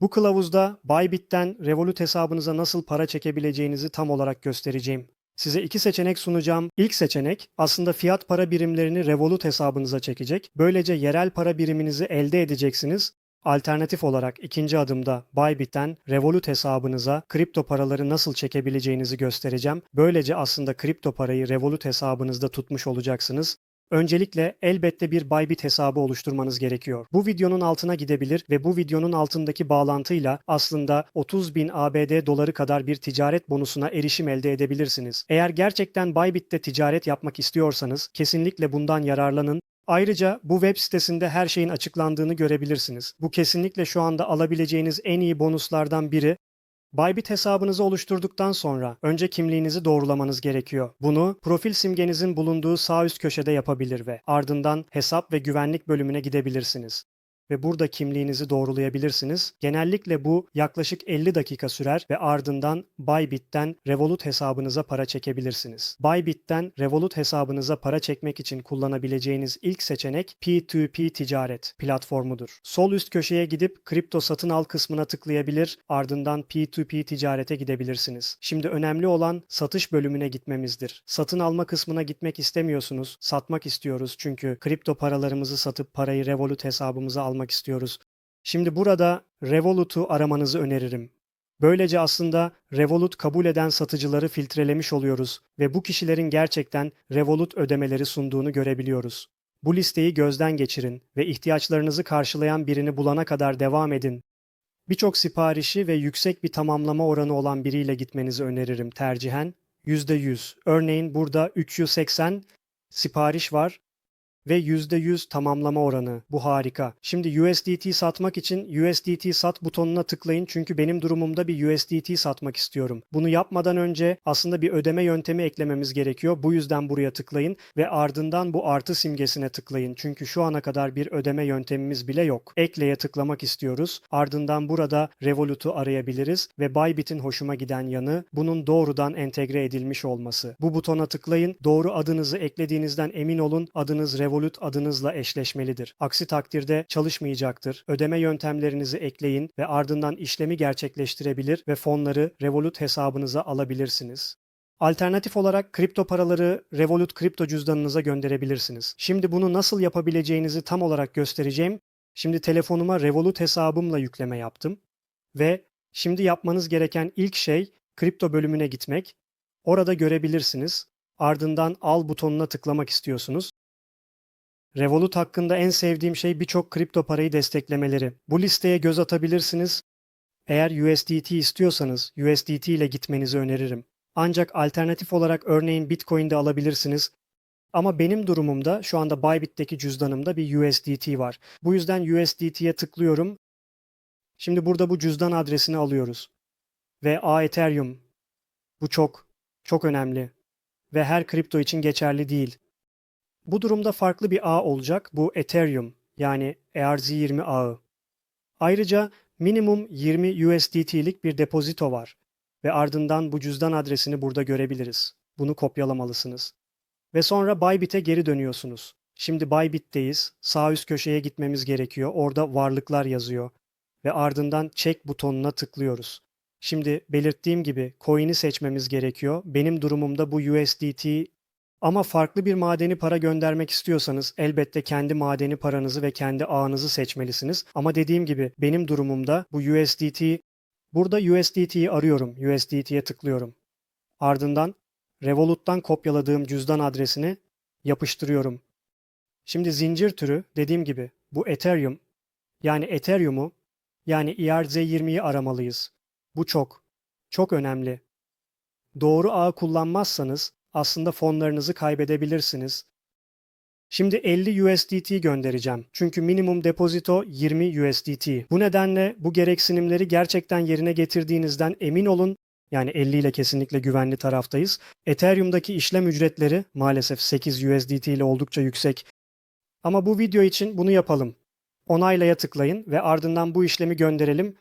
Bu kılavuzda Bybit'ten Revolut hesabınıza nasıl para çekebileceğinizi tam olarak göstereceğim. Size iki seçenek sunacağım. İlk seçenek aslında fiyat para birimlerini Revolut hesabınıza çekecek. Böylece yerel para biriminizi elde edeceksiniz. Alternatif olarak ikinci adımda Bybit'ten Revolut hesabınıza kripto paraları nasıl çekebileceğinizi göstereceğim. Böylece aslında kripto parayı Revolut hesabınızda tutmuş olacaksınız. Öncelikle elbette bir Bybit hesabı oluşturmanız gerekiyor. Bu videonun altına gidebilir ve bu videonun altındaki bağlantıyla aslında 30 bin ABD doları kadar bir ticaret bonusuna erişim elde edebilirsiniz. Eğer gerçekten Bybit'te ticaret yapmak istiyorsanız kesinlikle bundan yararlanın. Ayrıca bu web sitesinde her şeyin açıklandığını görebilirsiniz. Bu kesinlikle şu anda alabileceğiniz en iyi bonuslardan biri Bybit hesabınızı oluşturduktan sonra önce kimliğinizi doğrulamanız gerekiyor. Bunu profil simgenizin bulunduğu sağ üst köşede yapabilir ve ardından hesap ve güvenlik bölümüne gidebilirsiniz ve burada kimliğinizi doğrulayabilirsiniz. Genellikle bu yaklaşık 50 dakika sürer ve ardından Bybit'ten Revolut hesabınıza para çekebilirsiniz. Bybit'ten Revolut hesabınıza para çekmek için kullanabileceğiniz ilk seçenek P2P ticaret platformudur. Sol üst köşeye gidip kripto satın al kısmına tıklayabilir, ardından P2P ticarete gidebilirsiniz. Şimdi önemli olan satış bölümüne gitmemizdir. Satın alma kısmına gitmek istemiyorsunuz, satmak istiyoruz çünkü kripto paralarımızı satıp parayı Revolut hesabımıza almak istiyoruz. Şimdi burada Revolut'u aramanızı öneririm. Böylece aslında Revolut kabul eden satıcıları filtrelemiş oluyoruz ve bu kişilerin gerçekten Revolut ödemeleri sunduğunu görebiliyoruz. Bu listeyi gözden geçirin ve ihtiyaçlarınızı karşılayan birini bulana kadar devam edin. Birçok siparişi ve yüksek bir tamamlama oranı olan biriyle gitmenizi öneririm tercihen. %100. Örneğin burada 380 sipariş var ve %100 tamamlama oranı. Bu harika. Şimdi USDT satmak için USDT sat butonuna tıklayın çünkü benim durumumda bir USDT satmak istiyorum. Bunu yapmadan önce aslında bir ödeme yöntemi eklememiz gerekiyor. Bu yüzden buraya tıklayın ve ardından bu artı simgesine tıklayın. Çünkü şu ana kadar bir ödeme yöntemimiz bile yok. Ekleye tıklamak istiyoruz. Ardından burada Revolut'u arayabiliriz ve Bybit'in hoşuma giden yanı bunun doğrudan entegre edilmiş olması. Bu butona tıklayın. Doğru adınızı eklediğinizden emin olun. Adınız Revolut adınızla eşleşmelidir. Aksi takdirde çalışmayacaktır. Ödeme yöntemlerinizi ekleyin ve ardından işlemi gerçekleştirebilir ve fonları Revolut hesabınıza alabilirsiniz. Alternatif olarak kripto paraları Revolut kripto cüzdanınıza gönderebilirsiniz. Şimdi bunu nasıl yapabileceğinizi tam olarak göstereceğim. Şimdi telefonuma Revolut hesabımla yükleme yaptım ve şimdi yapmanız gereken ilk şey kripto bölümüne gitmek. Orada görebilirsiniz. Ardından al butonuna tıklamak istiyorsunuz. Revolut hakkında en sevdiğim şey birçok kripto parayı desteklemeleri. Bu listeye göz atabilirsiniz. Eğer USDT istiyorsanız USDT ile gitmenizi öneririm. Ancak alternatif olarak örneğin Bitcoin de alabilirsiniz. Ama benim durumumda şu anda Bybit'teki cüzdanımda bir USDT var. Bu yüzden USDT'ye tıklıyorum. Şimdi burada bu cüzdan adresini alıyoruz. Ve A Ethereum. Bu çok, çok önemli. Ve her kripto için geçerli değil. Bu durumda farklı bir ağ olacak. Bu Ethereum yani ERC20 ağı. Ayrıca minimum 20 USDT'lik bir depozito var ve ardından bu cüzdan adresini burada görebiliriz. Bunu kopyalamalısınız. Ve sonra Bybit'e geri dönüyorsunuz. Şimdi Bybit'teyiz. Sağ üst köşeye gitmemiz gerekiyor. Orada varlıklar yazıyor. Ve ardından check butonuna tıklıyoruz. Şimdi belirttiğim gibi coin'i seçmemiz gerekiyor. Benim durumumda bu USDT ama farklı bir madeni para göndermek istiyorsanız elbette kendi madeni paranızı ve kendi ağınızı seçmelisiniz. Ama dediğim gibi benim durumumda bu USDT burada USDT'yi arıyorum. USDT'ye tıklıyorum. Ardından Revolut'tan kopyaladığım cüzdan adresini yapıştırıyorum. Şimdi zincir türü dediğim gibi bu Ethereum yani Ethereum'u yani ERC20'yi aramalıyız. Bu çok çok önemli. Doğru ağ kullanmazsanız aslında fonlarınızı kaybedebilirsiniz. Şimdi 50 USDT göndereceğim. Çünkü minimum depozito 20 USDT. Bu nedenle bu gereksinimleri gerçekten yerine getirdiğinizden emin olun. Yani 50 ile kesinlikle güvenli taraftayız. Ethereum'daki işlem ücretleri maalesef 8 USDT ile oldukça yüksek. Ama bu video için bunu yapalım. Onaylaya tıklayın ve ardından bu işlemi gönderelim